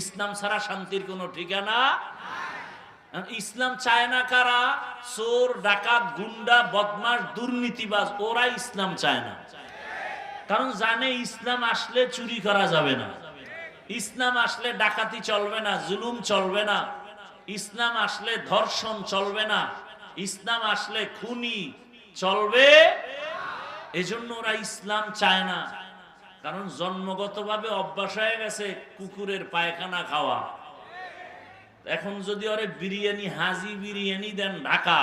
ইসলাম ছাড়া শান্তির কোনো ঠিকানা ইসলাম চায় না কারা? চোর, ডাকাত, গুন্ডা বদমাস দুর্নীতিবাজ, ওরা ইসলাম চায় না। কারণ জানে ইসলাম আসলে চুরি করা যাবে না। ইসলাম আসলে ডাকাতি চলবে না, জুলুম চলবে না। ইসলাম আসলে ধর্ষণ চলবে না। ইসলাম আসলে খুনি চলবে। এজন্য ওরা ইসলাম চায় না। কারণ জন্মগতভাবে অভ্যাস হয়ে গেছে কুকুরের পায়খানা খাওয়া। এখন যদি ওরে বিরিয়ানি, হাজি বিরিয়ানি দেন ঢাকা,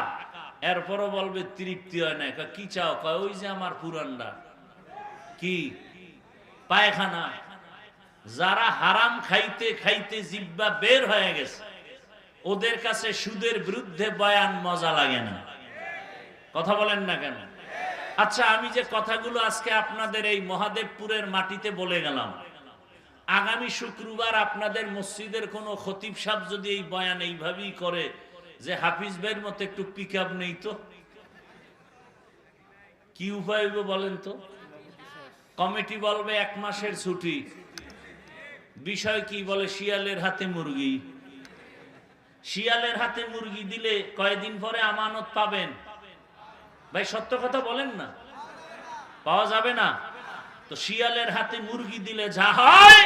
এরপরও বলবে তৃপ্তি হয় না। কি চাও? কয়, ওই যে আমার পুরানটা। কি? পায়খানা। যারা হারাম খাইতে খাইতে জিব্বা বের হয়ে গেছে, ওদের কাছে সুদের বিরুদ্ধে বয়ান মজা লাগে না। কথা বলেন না কেন? আচ্ছা আমি যে কথাগুলো আজকে আপনাদের এই মহাদেবপুরের মাটিতে বলে গেলাম, আগামী শুক্রবার আপনাদের মসজিদের কোনো খতিব সাহেব যদি এই বয়ান এইভাবেই করে যে হাফিজ ভাইয়ের মতো একটু পিক আপ নেই তো? কি উপায় হইব বলেন তো? কমিটি বলবে এক মাসের ছুটি। বিষয় কি বলে, শিয়ালের হাতে মুরগি। শিয়ালের হাতে মুরগি দিলে কয়দিন পরে আমানত পাবেন? ভাই, সত্য কথা বলেন না। পাওয়া যাবে না। তো শিয়ালের হাতে মুরগি দিলে যা হয়,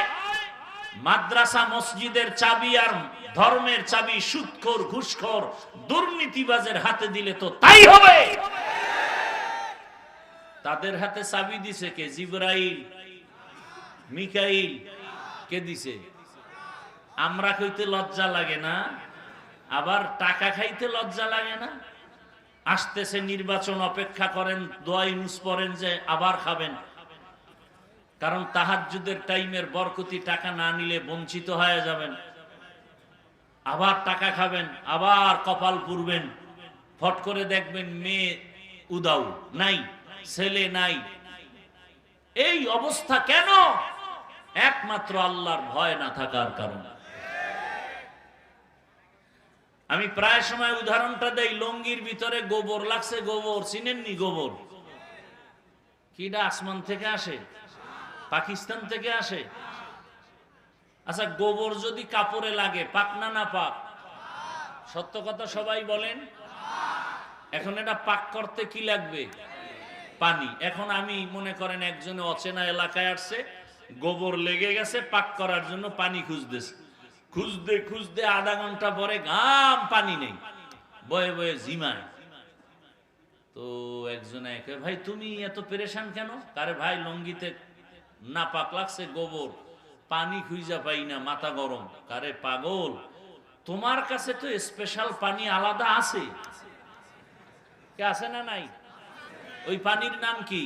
মাদ্রাসা মসজিদের চাবি আর ধর্মের চাবি, সুৎখোর, ঘুষখোর, দুর্নীতিবাজের হাতে দিলে তো তাই হবে। তাদের হাতে চাবি দিছে কে? জিব্রাইল, মিকাইল, কে দিছে? আমরা কইতে লজ্জা লাগে না, আবার টাকা খাইতে লজ্জা লাগে না? আসতেছে নির্বাচন, অপেক্ষা করেন দোয়াই নুস পড়েন যে আবার খাবেন। কারণ তাহাজ্জুদের টাইমের বরকতি টাকা না নিলে বঞ্চিত হয়ে যাবেন। আবার টাকা খাবেন, আবার কপাল পুরবেন। ফট করে দেখবেন মেয়ে উদাউ, নাই, ছেলে নাই। এই অবস্থা কেন? একমাত্র আল্লাহর ভয় না থাকার কারণে। আমি প্রায় সময় উদাহরণটা দেই, লঙ্গির ভিতরে গোবর লাগছে, গোবর, চিনেননি গোবর? কিটা আসমান থেকে আসে? পাকিস্তান থেকে আসে? আচ্ছা গোবর যদি কাপড়ে লাগে পাক না না পাক? সত্য কথা সবাই বলেন? এখন এটা পাক করতে কি লাগবে? পানি। এখন আমি মনে করেন একজনে অচেনা এলাকায় আসছে, গোবর লেগে গেছে, পাক করার জন্য পানি খুঁজতেছে। খুঁজতে খুঁজতে আধা ঘণ্টা পরে ঘাম পানি নেই। বয়ে বয়ে জিমায় তো একজনে একে, ভাই, তুমি এত পেরেশান কেন? তারে ভাই, লঙ্গিতে না পাক লাগছে, গোবর। পানি খুঁজা পাই না, মাথা গরম। কারে পাগল? তোমার কাছে তো স্পেশাল পানি আলাদা আছে। আছে না নাই? ওই পানির নাম কি?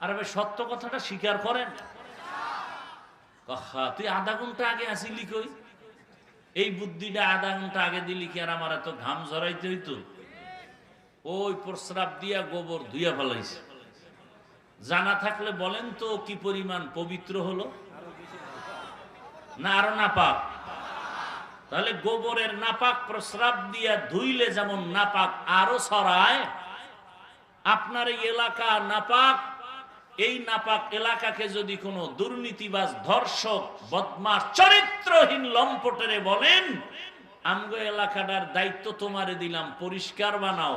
আর ভাই, সত্য কথাটা স্বীকার করেন। তুই আধা ঘণ্টা আগে আসিলি কই? এই বুদ্ধিটা আধা ঘণ্টা আগে দিলি কি আর আমার এত ঘাম ঝরাইতে হইতো? ওই প্রস্রাব দিয়া গোবর ধুইয়া ফেলাইছে। জানা থাকলে বলেন তো, কি পরিমাণ পবিত্র হলো? না, আরও নাপাক। তাহলে গোবরের নাপাক প্রস্রাব দিয়া ধুইলে যেমন নাপাক আরও ছড়ায়, আপনার এই এলাকা নাপাক এই নাপাক এলাকাকে যদি কোনো দুর্নীতিবাজ ধর্ষক বদমাস চরিত্রহীন লম্পটেরে বলেন, আমগো এলাকাটার দায়িত্ব তোমারে দিলাম, পরিষ্কার বানাও,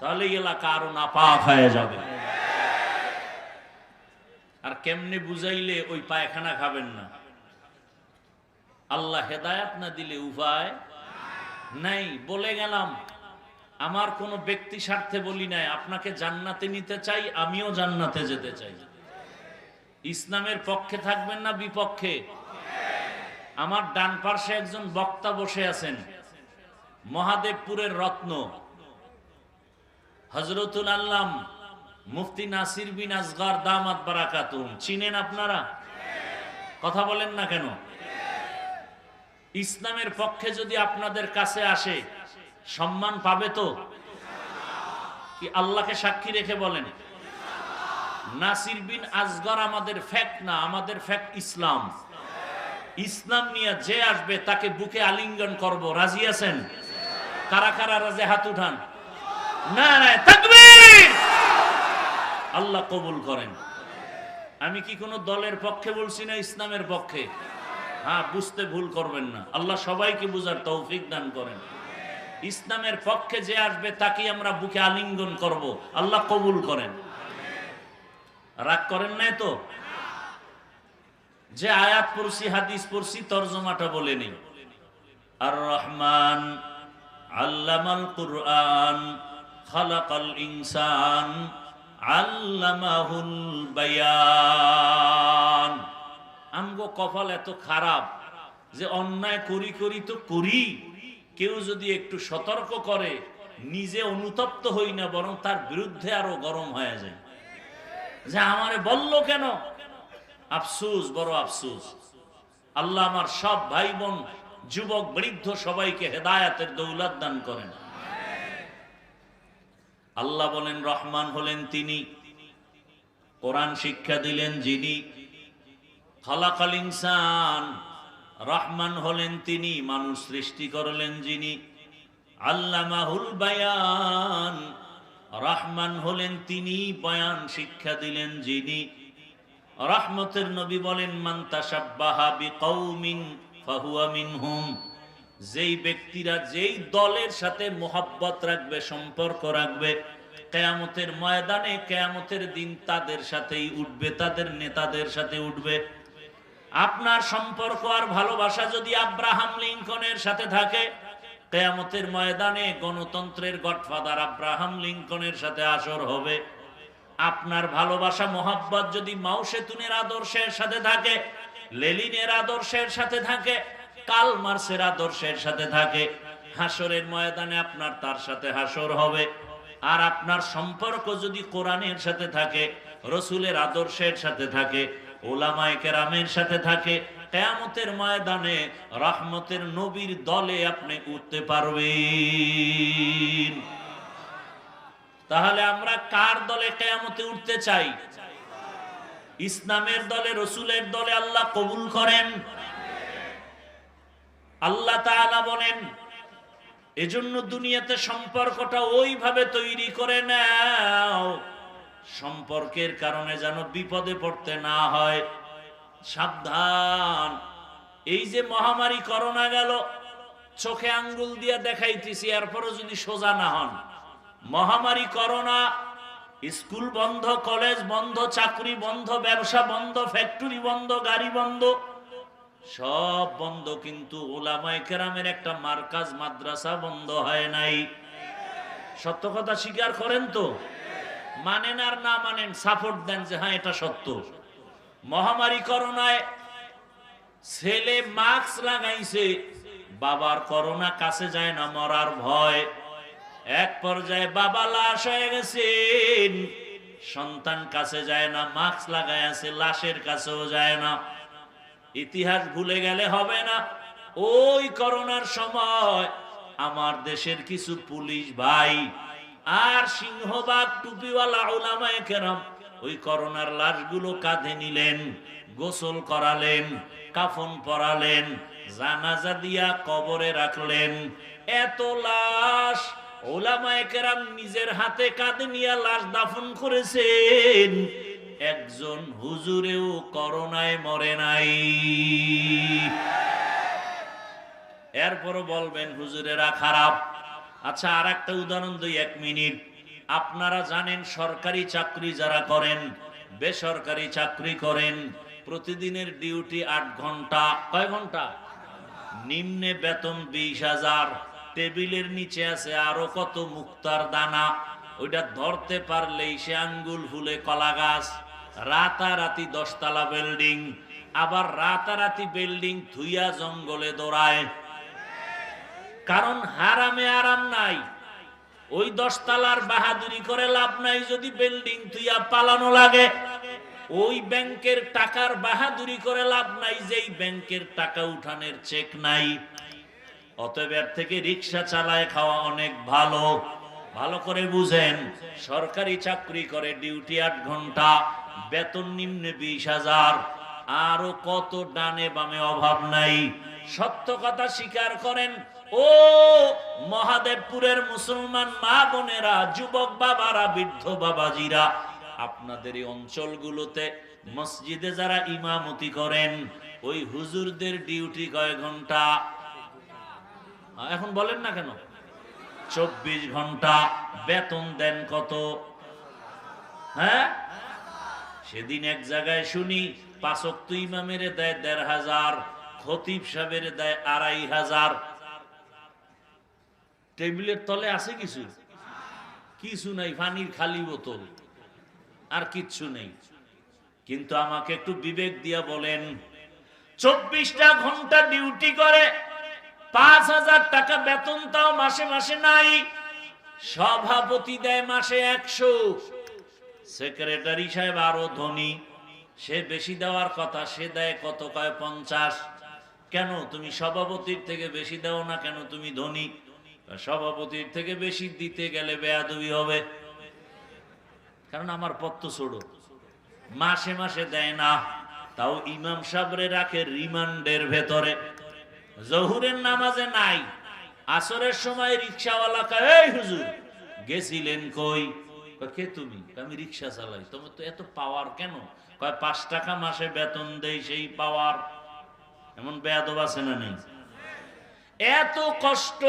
তাহলে এলাকা আরও নাপাক হয়ে যাবে। আর কেমনে বুঝাইলে ওই পায়খানা খাবেন না? আল্লাহ হেদায়াত না দিলে উপায় নাই। বলে গেলাম আমার কোনো ব্যক্তি স্বার্থে বলি নাই, আপনাকে জান্নাতে নিতে চাই, আমিও জান্নাতে যেতে চাই। ইসলামের পক্ষে থাকবেন না বিপক্ষে? আমার ডান পার্শ্বে একজন বক্তা বসে আছেন, মহাদেবপুরের রত্ন, হজরতুল আল্লাম মুফতি নাসির বিন আসগর দামাত বারাকাতুম। চিনেন আপনারা? কথা বলেন না কেন? ইসলামের পক্ষে যদি আপনাদের কাছে আসে সম্মান পাবে তো? কি আল্লাহকে সাক্ষী রেখে বলেন? নাসির বিন আজগর আমাদের ফ্যাক্ট না, আমাদের ফ্যাক্ট ইসলাম। ইসলাম নিয়ে যে আসবে তাকে বুকে আলিঙ্গন করব। রাজি আছেন? কারা কারা রাজে হাত উঠান? না আল্লাহ কবুল করেন। আমি কি কোনো দলের পক্ষে বলছি না ইসলামের পক্ষে? হ্যাঁ বুঝতে ভুল করবেন না। আল্লাহ সবাইকে বুঝার তৌফিক দান করেন। ইসলামের পক্ষে যে আসবে তাকে আমরা বুকে আলিঙ্গন করব। আল্লাহ কবুল করেন। রাগ করেন নাই তো? যে আয়াত পড়ছি, হাদিস পড়ছি, তর্জমাটা বলে নেই। আর রহমান আল্লামাল কুরআন, খালাকাল ইনসান, আল্লামাহুল বায়ান। আমগো কপাল এত খারাপ যে অন্যায় করি করি তো করি। কেউ যদি একটু সতর্ক করে, নিজে অনুতপ্ত হই না, বরং তার বিরুদ্ধে আরও গরম হয়ে যায়। যে আমারে বলল কেন? আফসুস, বড় আফসুস। আল্লাহ আমার সব ভাই বোন যুবক, বৃদ্ধ সবাইকে হেদায়াতের দৌলত দান করেন। আল্লাহ বলেন, রহমান হলেন তিনি। কোরআন শিক্ষা দিলেন যিনি। খালাকাল ইনসান। রহমান হলেন তিনি, মানুষ সৃষ্টি করলেন যিনি। আল্লামাহুল বায়ান, রহমান হলেন তিনি, বয়ান শিক্ষা দিলেন যিনি। রহমতের নবী বলেন মিনহুম। যেই ব্যক্তিরা যেই দলের সাথে মোহাব্বত রাখবে, সম্পর্ক রাখবে, কেয়ামতের ময়দানে, কেয়ামতের দিন তাদের সাথেই উঠবে, তাদের নেতাদের সাথে উঠবে। আপনার সম্পর্ক আর ভালোবাসা যদি আব্রাহাম লিঙ্কনের সাথে থাকে, কেয়ামতের ময়দানে গণতন্ত্রের গডফাদার আব্রাহাম লিঙ্কনের সাথে আসর হবে। আপনার ভালোবাসা, মোহাব্বত যদি মাউসেতুনের আদর্শের সাথে থাকে, লেলিনের আদর্শের সাথে থাকে কাল মার্সের আদর্শের সাথে থাকে হাসরের ময়দানে আপনার তার সাথে হাসর হবে। আর আপনার সম্পর্ক যদি কোরআনের সাথে থাকে, রসুলের আদর্শের সাথে থাকে ওলামায়ে কেরামের সাথে থাকে। কেয়ামতের ময়দানে রহমতের নবীর দলে আপনি উঠতে পারবেন। তাহলে আমরা কার দলে কেয়ামতে উঠতে চাই? ইসলামের দলে, রসুলের দলে আল্লাহ কবুল করেন। আল্লাহ তাআলা বলেন, এজন্য দুনিয়াতে সম্পর্কটা ওইভাবে তৈরি করে নাও সম্পর্কের কারণে যেন বিপদে পড়তে না হয়। সাবধান। এই যে মহামারী করোনা গেল, চোখে আঙ্গুল দিয়া দেখাইতেছি, এরপরও যদি সোজা না হন। মহামারী করোনা, স্কুল বন্ধ, কলেজ বন্ধ, চাকরি বন্ধ, ব্যবসা বন্ধ, ফ্যাক্টরি বন্ধ, গাড়ি বন্ধ, সব বন্ধ। কিন্তু ওলামায়ে কেরামের একটা মার্কাজ মাদ্রাসা বন্ধ হয় নাই। সত্য কথা স্বীকার করেন তো? মানেন আর না মানেন সাপোর্ট দেন যে হ্যাঁ এটা সত্য। মহামারী করোনায় ছেলে মাস্ক লাগাইছে, বাবার করোনা কাছে যায় না, মরার ভয়। এক পর্যায়ে বাবা লাশ হয়ে গেছেন, সন্তান কাছে যায় না মাস্ক লাগাই আছে, লাশের কাছেও যায় না। ইতিহাস ভুলে গেলে হবে না। ওই করোনার সময় আমার দেশের কিছু পুলিশ ভাই আর সিংহবাগ টুপিওয়ালা ওলামায়ে কেরাম ওই করোনার লাশগুলো কাঁধে নিলেন, গোসল করালেন, কাফন পরালেন, জানাজা দিয়া কবরে রাখলেন। এত লাশ ওলামায়ে কেরাম নিজের হাতে কাঁধে নিয়ে লাশ দাফন করেছেন, একজন হুজুরেও করোনায় মরে নাই। এরপরও বলবেন, হুজুরেরা খারাপ। আচ্ছা আর একটা উদাহরণ দুই এক মিনিট। আপনারা জানেন সরকারি চাকরি যারা করেন, বেসরকারি চাকরি করেন, প্রতিদিনের ডিউটি আট ঘণ্টা, কয় ঘণ্টা? নিম্নে বেতন বিশ হাজার, টেবিলের নিচে আছে আরও কত মুক্তার দানা, ওইটা ধরতে পারলেই সে আঙ্গুল ফুলে কলা গাছ, রাতারাতি দশতলা বিল্ডিং, আবার রাতারাতি বিল্ডিং ধুইয়া জঙ্গলে দৌড়ায়। কারণ হারামে আরাম নাই। ওই দশতলার বাহাদুরি করে লাভ নাই যদি বিল্ডিং তুইয়া পালানো লাগে। ওই ব্যাংকের টাকার বাহাদুরি করে লাভ নাই, যেই ব্যাংকের টাকা উঠানের চেক নাই। অতএব এর থেকে রিক্সা চালায় খাওয়া অনেক ভালো। ভালো করে বুঝেন, সরকারি চাকরি করে ডিউটি আট ঘণ্টা, বেতন নিম্নে বিশ হাজার। আরও কত ডানে বামে অভাব নাই। সত্য কথা স্বীকার করেন ও মহাদেবপুরের মুসলমান মা বোনেরা, যুবক বাবারা, বৃদ্ধ বাবাজিরা, আপনাদের এই অঞ্চলগুলোতে মসজিদে যারা ইমামতি করেন, ওই হুজুরদের ডিউটি কয় ঘণ্টা? এখন বলেন না কেন? চব্বিশ ঘণ্টা। বেতন দেন কত? হ্যাঁ? সেদিন এক জায়গায় শুনি পাঁচক তুই ইমামের দেয় দেড় হাজার, খতিব সাহেবের দেয় আড়াই হাজার টেবিলের তলে আছে কিছু? কিছু নাই, পানির খালি বোতল। আর কিচ্ছু নেই। কিন্তু আমাকে একটু বিবেক দিয়া বলেন, চব্বিশটা ঘণ্টা ডিউটি করে, পাঁচ হাজার টাকা বেতন তাও মাসে মাসে নাই। সভাপতি দেয় মাসে একশো। সেক্রেটারি সাহেব আরও ধনী। সে বেশি দেওয়ার কথা, সে দেয় কত কয় পঞ্চাশ। কেন? তুমি সভাপতির থেকে বেশি দাও না কেন? তুমি ধনী। সভাপতির থেকে বেশি দিতে গেলে বেয়াদবি হবে। কারণ আমার পথ তো ছোড়ো মাসে মাসে দেয় না। তাও ইমাম সাবরে রাখে রিমান্ডের ভেতরে। জহুরের নামাজে নাই। আসরের সময় রিক্সাওয়ালা কয় হুজুর, গেছিলেন কই? কে তুমি? আমি রিক্সা চালাই। তোমার তো এত পাওয়ার কেন? কয়, পাঁচ টাকা মাসে বেতন দেই সেই পাওয়ার এমন বেয়াদব আছে না নেই? এত কষ্ট।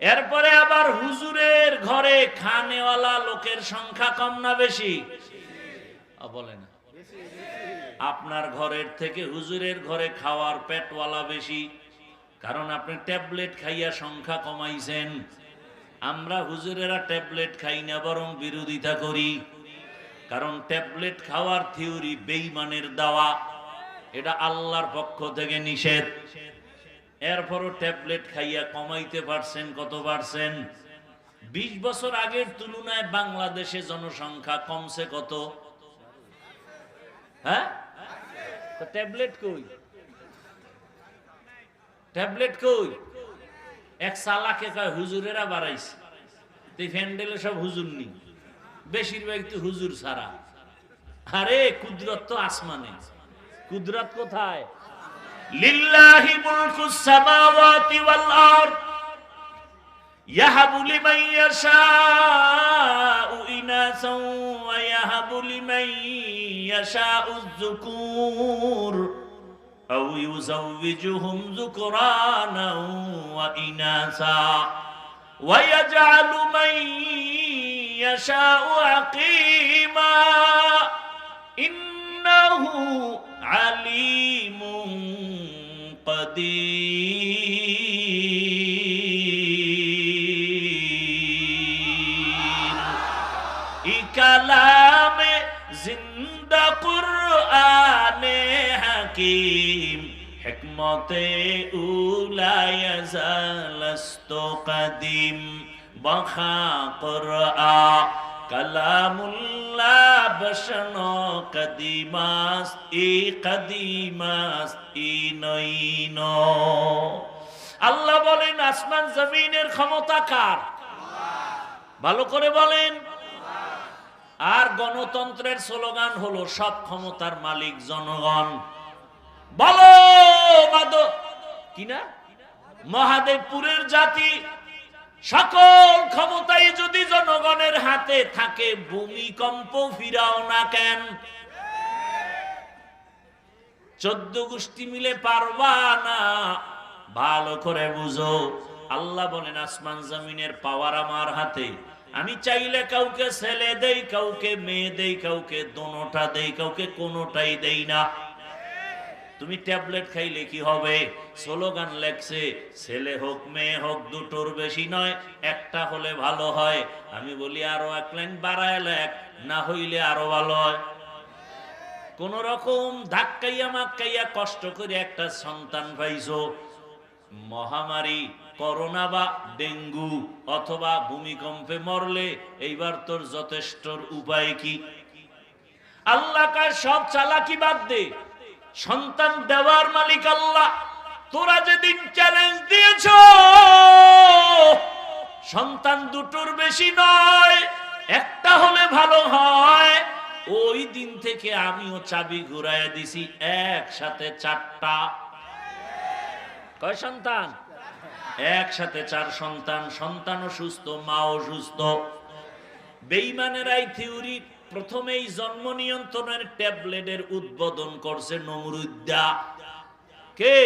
এরপরে আবার হুজুরের ঘরে খানেওয়ালা লোকের সংখ্যা কম না বেশি? বলে না। আপনার ঘরের থেকে হুজুরের ঘরে খাওয়ার পেটওয়ালা বেশি, কারণ আপনি ট্যাবলেট খাইয়া সংখ্যা কমাইছেন। আমরা হুজুরেরা ট্যাবলেট খাই না, বরং বিরোধিতা করি। কারণ ট্যাবলেট খাওয়ার থিওরি বেইমানের দাওয়া, এটা আল্লাহর পক্ষ থেকে নিষেধ। এরপরও ট্যাবলেট খাইয়া কমাইতে পারছেন, কত পারছেন? বিশ বছর আগের তুলনায় বাংলাদেশে জনসংখ্যা কমছে কত? হ্যাঁ? ট্যাবলেট কই? ট্যাবলেট কই? এক কয়, হুজুরেরা বাড়াইছে। ফ্যান্ডেলে সব হুজুর নি বেশিরভাগ তো হুজুর ছাড়া। আরে, কুদরত তো আসমানে। কুদরত কোথায়? লিল্লাহি মুলকুস সামাওয়াতি ওয়াল আরদ يهب لمن يشاء إناثا ويهب لمن يشاء الذكور أو يزوجهم ذكرانا وإناثا ويجعل من يشاء عقيما إنه عليم قدير كلام زند قرآن حكيم حكمته لا يزال استقدم بخا قرآن كلام الله বসন কদিমাস ই কদিমাস ই নইন আল্লাহ বলেন, আসমান জমিনের ক্ষমতা কার? ভালো করে বলেন। আর গণতন্ত্রের স্লোগান হলো, সব ক্ষমতার মালিক জনগণ। বলো কিনা মহাদেবপুরের জাতি, সকল ক্ষমতাই হাতে থাকে ভূমিকম্প, ফিরাও না কেন? চোদ্দ গোষ্ঠী মিলে পারবা না? ভালো করে বুঝো। আল্লাহ বলেন, আসমান জমিনের পাওয়ার আমার হাতে। আমি চাইলে কাউকে ছেলে দেই, কাউকে মেয়ে দেই, কাউকে দোনোটা দেই, কাউকে কোনোটাই দেই না। তুমি ট্যাবলেট খাইলে কি হবে? স্লোগান লেখছে, ছেলে হোক, মেয়ে হোক, দুটোর বেশি নয়, একটা হলে ভালো হয়। আমি বলি, আরও এক লাইন বাড়ায় লেখ, না হইলে আরও ভালো হয়। কোন রকম ধাক্কাইয়া মাক্কাইয়া কষ্ট করে একটা সন্তান পাইছো। মহামারী, করোনা বা ডেঙ্গু অথবা ভূমিকম্পে মরলে এইবার তোর যথেষ্ট উপায় কি? আল্লাহ সব চালাকি বাদ দে। সন্তান দেওয়ার মালিক আল্লাহ। তোরা যেদিন চ্যালেঞ্জ দিয়েছ, সন্তান দুটোর বেশি নয়, একটা হলে ভালো হয়। ওই দিন থেকে আমিও চাবি ঘুরাইয়া দিছি, একসাথে চারটা। কয় সন্তান? একসাথে চার সন্তান, সন্তানও সুস্থ, মাও সুস্থ। বেইমানেরাই থিওরি প্রথমেই জন্ম নিয়ন্ত্রণের ট্যাবলেটের উদ্বোধন করছে নমরুদ্দা। কে?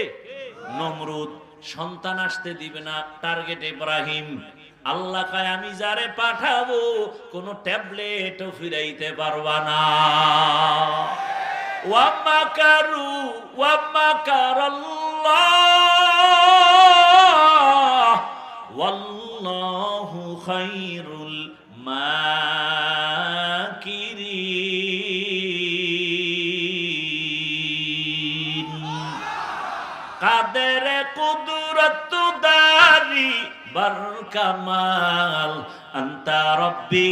নমরুদ সন্তান আসতে দিবে না টার্গেট ইব্রাহিম। আল্লাহ কায় আমি যারে পাঠাবো কোন ট্যাবলেটও ফিরাইতে পারবা না। ওয়ামাকারু ওয়ামাকারাল্লাহ ওয়াল্লাহু খায়রুল মাকিরিন কামাল, আন্তা রব্বি,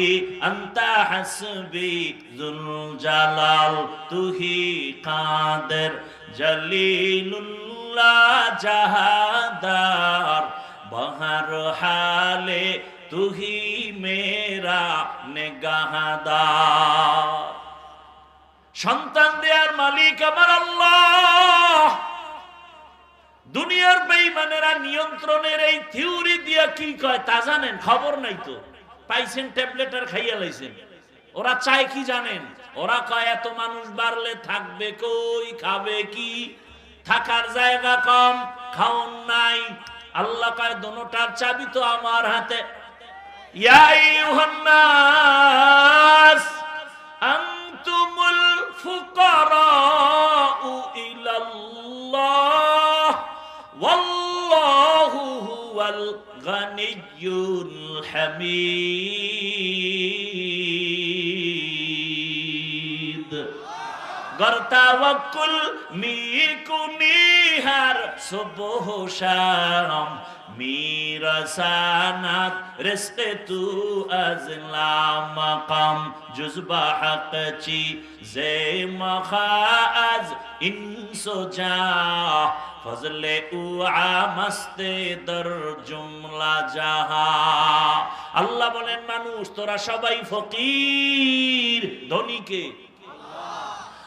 আন্তা হাসবি জুল জালাল, তুহি কাদের, জলিলুল্লাহ জাহাদার, বহর হালে তুহি মেরা নেগাহাদার। সন্তান দেয়ার মালিক আমার আল্লাহ। দুনিয়ার বেইমানেরা নিয়ন্ত্রণের এই থিওরি দিয়া কি কয় তা জানেন? খবর নাই তো। পাইছেন ট্যাবলেট আর খাইয়া লাইছেন। ওরা চায় কি জানেন? ওরা কয়, এত মানুষ বাড়লে থাকবে কই? খাবে কি? থাকার জায়গা কম, খাওন নাই। আল্লাহ কয়, দোনোটার চাবি তো আমার হাতে। ইয়া আইয়ুহান নাস আনতুমুল ফুকারাউ ইলাল্লাহ। ওয়াল্লাহু হুয়াল গানিয়্যুল হামিদ গর্তাওয়াক্কুল মিকুনিহার সুবহ শাম মিরাসানাত রিস্কে তু আজলা মাকাম জুজবা হাকচি জে মখাজ ইনসো যা ফজলে উ আমস্তে দর জুমলা জাহা। আল্লাহ বলেন মানুষ তোরা সবাই ফকির ধনীকে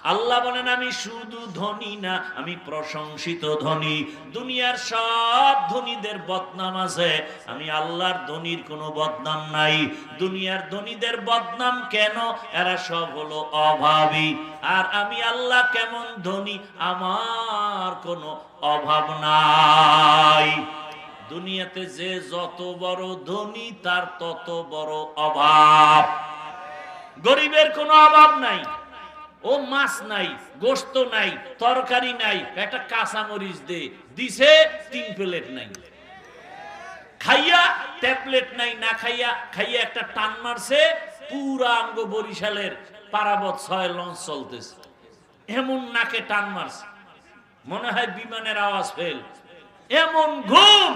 আল্লাহ বলেন, আমি শুধু ধনী না, আমি প্রশংসিত ধনী। দুনিয়ার সব ধনীদের বদনাম আছে। আমি আল্লাহর ধনীর কোনো বদনাম নাই। দুনিয়ার ধনীদের বদনাম কেন? এরা সব হলো অভাবী। আর আমি আল্লাহ কেমন ধনী? আমার কোনো অভাব নাই। দুনিয়াতে যে যত বড় ধনী, তার তত বড় অভাব। গরিবের কোনো অভাব নাই। ও মাছ নাই, গোস্ত নাই, তরকারি নাই, একটা কাঁচা মরিচ দে, দিছে তিন প্লেট নাই। খাইয়া ট্যাবলেট নাই, না খাইয়া খাইয়া একটা টান মারছে, পুরা আঙ্গ বরিশালের পারাবত ছয় লঞ্চ চলতেছে। এমন নাকে টান মারছে, মনে হয় বিমানের আওয়াজ ফেল। এমন ঘুম!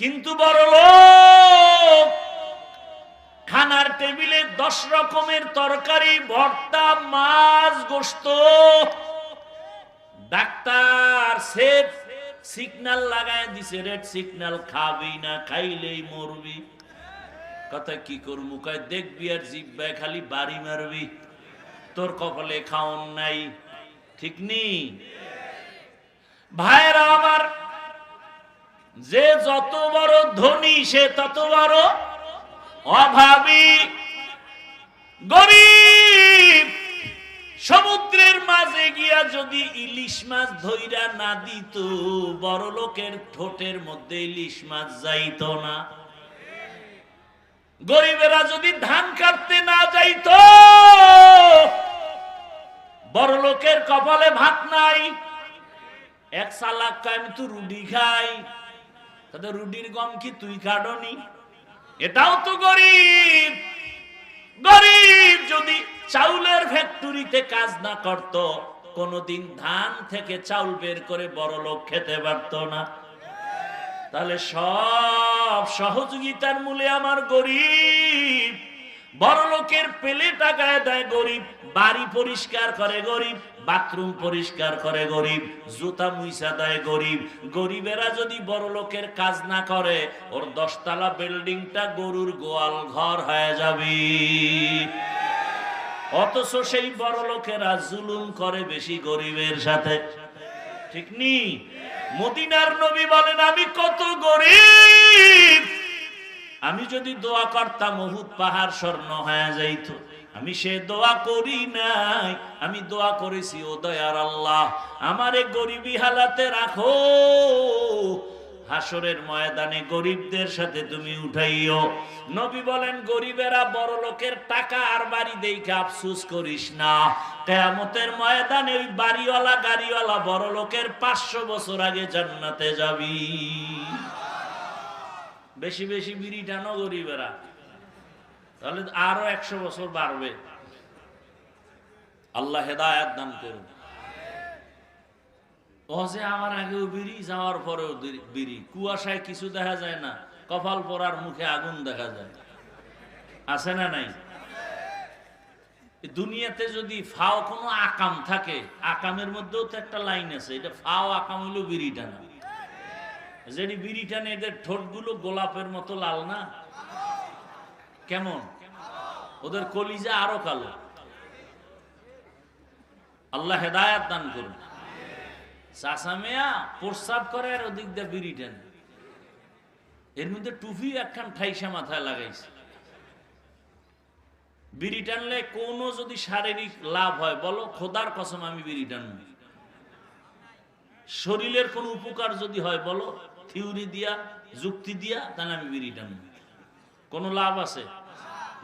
কিন্তু বড় লোক খানার টেবিলে দশ রকমের তরকারি, ভর্তা, মাছ গোস্ত ডাক্তার সেফ সিগন্যাল লাগায় দিছে, রেড সিগন্যাল খাবি না, খাইলেই মরবি। কথা কি করব কয়, দেখবি আর জিব্বায় খালি বাড়ি মারবি। তোর কপালে খাওন নাই। ঠিক নি? ভাইরা আমার যে যত বড় ধনী, সে তত বড় অভাবী, গরিব, সমুদ্রের মাঝে গিয়া যদি ইলিশ মাছ ধইরা না দিত, বড় লোকের ঠোঁটের মধ্যে ইলিশ মাছ যাইত না। গরিবেরা যদি ধান কাটতে না যাইত, বড় লোকের কপালে ভাত নাই, এক সালাক আমি তো রুটি খাই তাদের রুটির গম কি তুই কাটনি? এটাও তো গরিব। গরিব যদি চাউলের ফ্যাক্টরিতে কাজ না করত, কোনদিন ধান থেকে চাউল বের করে বড় লোক খেতে পারত না। তাহলে সব সহযোগিতার মূলে আমার গরিব। বড় লোকের পেলে টাকায় দেয় গরিব, বাড়ি পরিষ্কার করে গরিব। বাথরুম পরিষ্কার করে গরিব, জুতা মুইসা দেয় গরিব। গরিবেরা যদি বড় লোকের কাজ না করে, ওর দশতলা বিল্ডিংটা গরুর গোয়াল ঘর হয়ে যাবে। অথচ সেই বড় লোকেরা জুলুম করে বেশি গরিবের সাথে। ঠিক নি? মদিনার নবী বলেন, আমি কত গরিব। আমি যদি দোয়া করতাম বহুত পাহাড় স্বর্ণ হয়ে যাইত। আমি সে দোয়া করি নাই। আমি দোয়া করেছি, ও দয়ার আল্লাহ, আমারে গরিবী হালাতে রাখো। হাসরের ময়দানে গরিবদের সাথে তুমি উঠাইও। নবী বলেন, গরিবেরা বড় লোকের টাকা আর বাড়ি দেখে আফসুস করিস না। কেয়ামতের ময়দানে ওই বাড়িওয়ালা, গাড়িওয়ালা বড় লোকের পাঁচশো বছর আগে জান্নাতে যাবি। বেশি বেশি বিড়ি টানো গরিবেরা। তাহলে আরও একশো বছর বাড়বে। আল্লাহ হেদায়াত দান করুন। অজে আমার আগেও বিড়ি, যাওয়ার পরেও বিড়ি। কুয়াশায় কিছু দেখা যায় না, কপাল পরার মুখে আগুন দেখা যায়। আছে না নাই? দুনিয়াতে যদি ফাও কোনো আকাম থাকে, আকামের মধ্যেও তো একটা লাইন আছে, এটা ফাও, আকাম হইল বিড়ি টানা যেটি বিড়ি টানে এদের ঠোঁটগুলো গোলাপের মতো লাল না? কেমন? ওদের কলিজা আরও কালো। আল্লাহ হেদায়াত দান করুন। চাষামেয়া প্রস্রাব করে আর ওদিক দিয়ে বিড়ি টানে। এর মধ্যে টুপি একখান ঠাইসা মাথায় লাগাইছে। বিড়ি টানলে কোনো যদি শারীরিক লাভ হয়, বলো, খোদার কসম আমি বিড়ি টানবো। শরীরের কোন উপকার যদি হয়, বলো, থিওরি দিয়া, যুক্তি দিয়া, তাহলে আমি বিড়ি টানবো। কোনো লাভ আছে?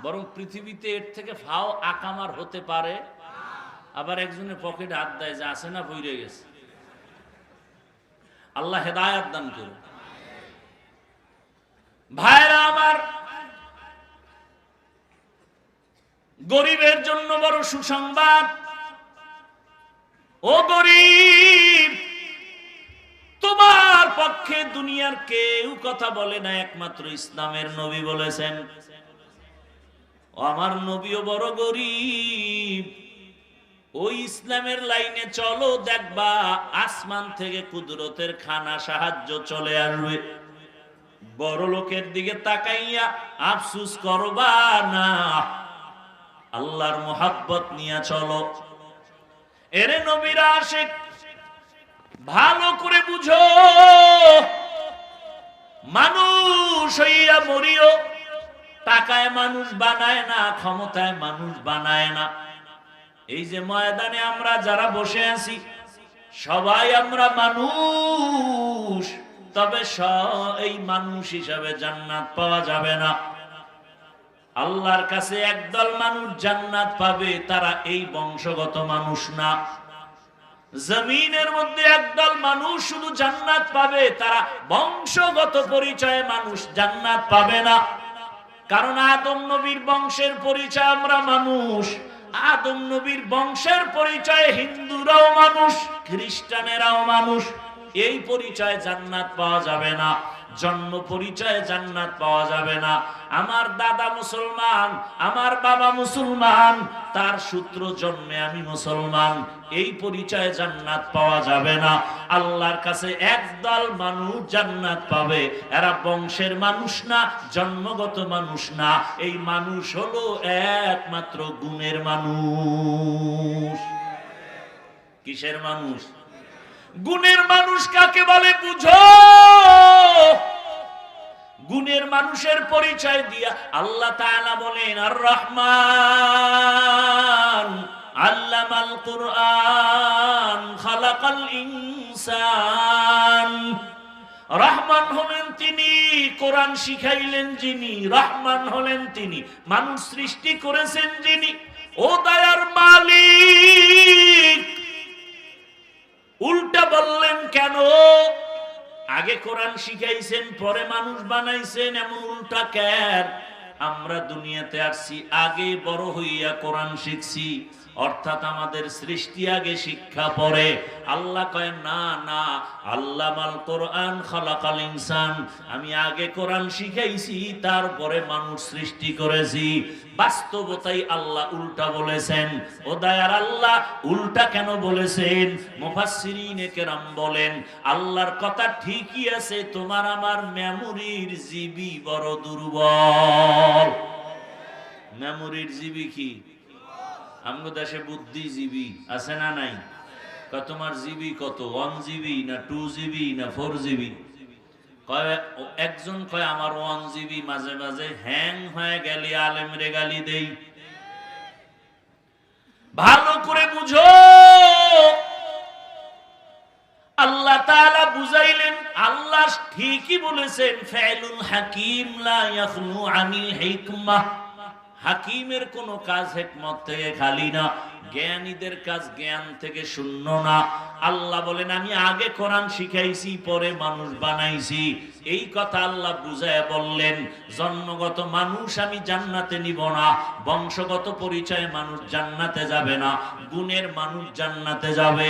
বরং পৃথিবীতে এর থেকে ফাও আকামার হতে পারে। আবার একজনের পকেটে হাত দেয় যে আছে না বইরে গেছে। আল্লাহ হেদায়াত দান করুন। ভাইরা আমার, গরিবের জন্য বড় সুসংবাদ। ও গরিব তোমার পক্ষে দুনিয়ার কেউ কথা বলে না, একমাত্র ইসলামের নবী বলেছেন। আমার নবীও বড় গরিব। ওই ইসলামের লাইনে চলো, দেখবা আসমান থেকে কুদরতের খানা সাহায্য চলে আসবে। বড় লোকের দিকে তাকাইয়া আফসুস করবা না। আল্লাহর মোহাব্বত নিয়ে চলো। এরে নবীরা আশেক ভালো করে বুঝো। মানুষ হইয়া মরিও, টাকায় মানুষ বানায় না, ক্ষমতায় মানুষ বানায় না। এই যে ময়দানে আমরা যারা বসে আছি, সবাই আমরা মানুষ, তবে এই মানুষ হিসাবে জান্নাত পাওয়া যাবে না। আল্লাহর কাছে একদল মানুষ জান্নাত পাবে, তারা এই বংশগত মানুষ না। জমিনের মধ্যে একদল মানুষ শুধু জান্নাত পাবে, তারা বংশগত পরিচয়ে মানুষ জান্নাত পাবে না। কারণ আদম নবীর বংশের পরিচয় আমরা মানুষ। আদম নবীর বংশের পরিচয় হিন্দুরাও মানুষ, খ্রিস্টানেরাও মানুষ। এই পরিচয় জান্নাত পাওয়া যাবে না। জন্ম পরিচয়ে জান্নাত পাওয়া যাবে না। আমার দাদা মুসলমান, আমার বাবা মুসলমান, তার সূত্র জন্মে আমি মুসলমান। এই পরিচয়ে জান্নাত পাওয়া যাবে না। আল্লাহর কাছে একদল মানুষ জান্নাত পাবে। এরা বংশের মানুষ না, জন্মগত মানুষ না। এই মানুষ হলো একমাত্র গুণের মানুষ। কিসের মানুষ? গুণের মানুষ কাকে বলে বুঝো? গুণের মানুষের পরিচয় দিয়া আল্লাহ তাআলা বলেন আর রহমান আল্লামাল কুরআন, খালাকাল ইনসান। রহমান হলেন তিনি, কোরআন শিখাইলেন যিনি, রহমান হলেন তিনি, মানুষ সৃষ্টি করেছেন যিনি। ও দয়ার মালিক উল্টা বললেন, কেন? আগে কোরআন শিখাইছেন, পরে মানুষ বানাইছেন, এমন উল্টা কেন? আমরা দুনিয়াতে আসছি, আগে বড় হইয়া কোরআন শিখছি, অর্থাৎ আমাদের সৃষ্টি আগে শিক্ষা পরে। আল্লাহ কয়, না না আল্লাহ মাল কোরআন খালাকাল ইনসান, আমি আগে কোরআন শিখাইছি, তারপরে মানুষ সৃষ্টি করেছি। বাস্তবতাই আল্লাহ উল্টা বলেছেন। ও দায়ার আল্লাহ, উল্টা কেন বলেছেন? মুফাসসিরিন কেরাম বলেন, আল্লাহর কথা ঠিকই আছে, তোমার আমার মেমোরির জিবি বড় দুর্বল। মেমোরির জিবি কি? আমগো দেশে বুদ্ধিজীবী আছে না নাই? তোমার জিবি কত? ওয়ান জিবি না টু জিবি না ফোর জিবি? কয় একজন কয়, আমার ওয়ান জিবি মাঝে মাঝে হ্যাং হয়ে গেলে আলেমরে গালি দেই। ভালো করে বুঝো। আল্লাহ তাআলা বুঝাইলেন, আল্লাহ ঠিকই বলেছেন ফাইলুল হাকিম লা ইয়াখলু আনিল হিকমাহ হাকিমের কোনো কাজ হেকমত থেকে খালি না। জ্ঞানীদের কাজ জ্ঞান থেকে শূন্য না। আল্লাহ বলেন, আমি আগে কোরআন শিখাইছি, পরে মানুষ বানাইছি। এই কথা আল্লাহ বুঝায় বললেন, জন্মগত মানুষ আমি জান্নাতে নিব না, বংশগত পরিচয়ে মানুষ জান্নাতে যাবে না, গুণের মানুষ জান্নাতে যাবে।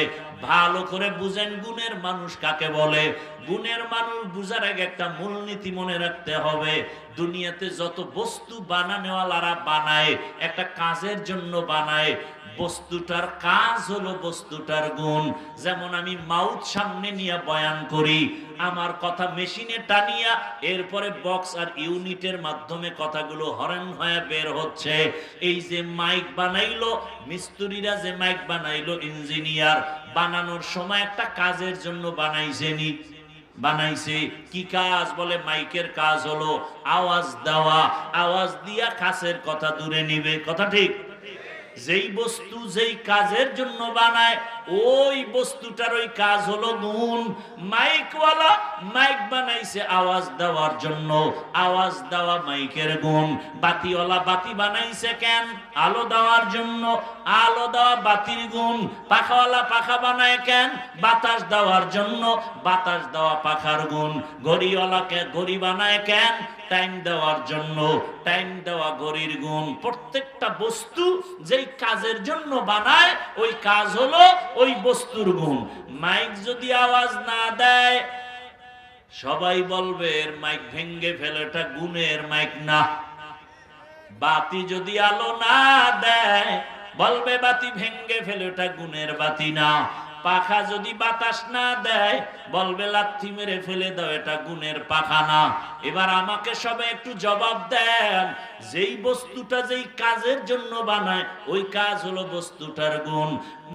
ভালো করে বুঝেন, গুণের মানুষ কাকে বলে? গুণের মানুষ বুঝার আগে একটা মূলনীতি মনে রাখতে হবে। দুনিয়াতে যত বস্তু বানানোওয়ালারা বানায়, একটা কাজের জন্য বানায়, বস্তুটার কাজ হলো বস্তুটার গুণ। যেমন আমি মাউথ সামনে নিয়ে বয়ান করি, আমার কথা মেশিনে টানিয়া এরপরে বক্স আর ইউনিটের মাধ্যমে কথাগুলো হরেন হয়ে বের হচ্ছে। এই যে মাইক বানাইলো, মিস্ত্রিরা যে মাইক বানাইলো, ইঞ্জিনিয়ার বানানোর সময় একটা কাজের জন্য বানাইছেনি। বানাইছে, কি কাজ বলে? মাইকের কাজ হলো আওয়াজ দেওয়া। আওয়াজ দিয়া কাছের কথা দূরে নিবে। কথা ঠিক? যেই বস্তু যেই কাজের জন্য বানায় ওই বস্তুটার ওই কাজ হলো গুণ মাইকওয়ালা মাইক বানাইছে আওয়াজ দেওয়ার জন্য। আওয়াজ দেওয়া মাইকের গুণ। বাতিওয়ালা বাতি বানাইছে কেন? আলো দেওয়ার জন্য। আলো দেওয়া বাতির গুণ। পাখাওয়ালা পাখা বানায় কেন? বাতাস দেওয়ার জন্য। বাতাস দেওয়া পাখার গুণ। ঘড়িওয়ালাকে ঘড়ি বানায় কেন? টাইম দেওয়ার জন্য। টাইম দেওয়া ঘড়ির গুণ। প্রত্যেকটা বস্তু যেই কাজের জন্য বানায়, ওই কাজ হলো ওই বস্তুর গুণ। মাইক যদি আওয়াজ না দেয়, সবাই বলবে, এর মাইক ভেঙ্গে ফেলে, এটা গুণের মাইক না। বাতি যদি আলো না দেয়, বলবে, বাতি ভেঙ্গে ফেলে ওটা গুণের বাতি না। পাখা যদি বাতাস না দেয়, বলবে, লাথি মেরে ফেলে দাও, এটা গুণের পাখা না। এবার আমাকে সবাই একটু জবাব দেন, যেই বস্তুটা যেই কাজের জন্য বানায়, ওই কাজ হলো বস্তুটার গুণ।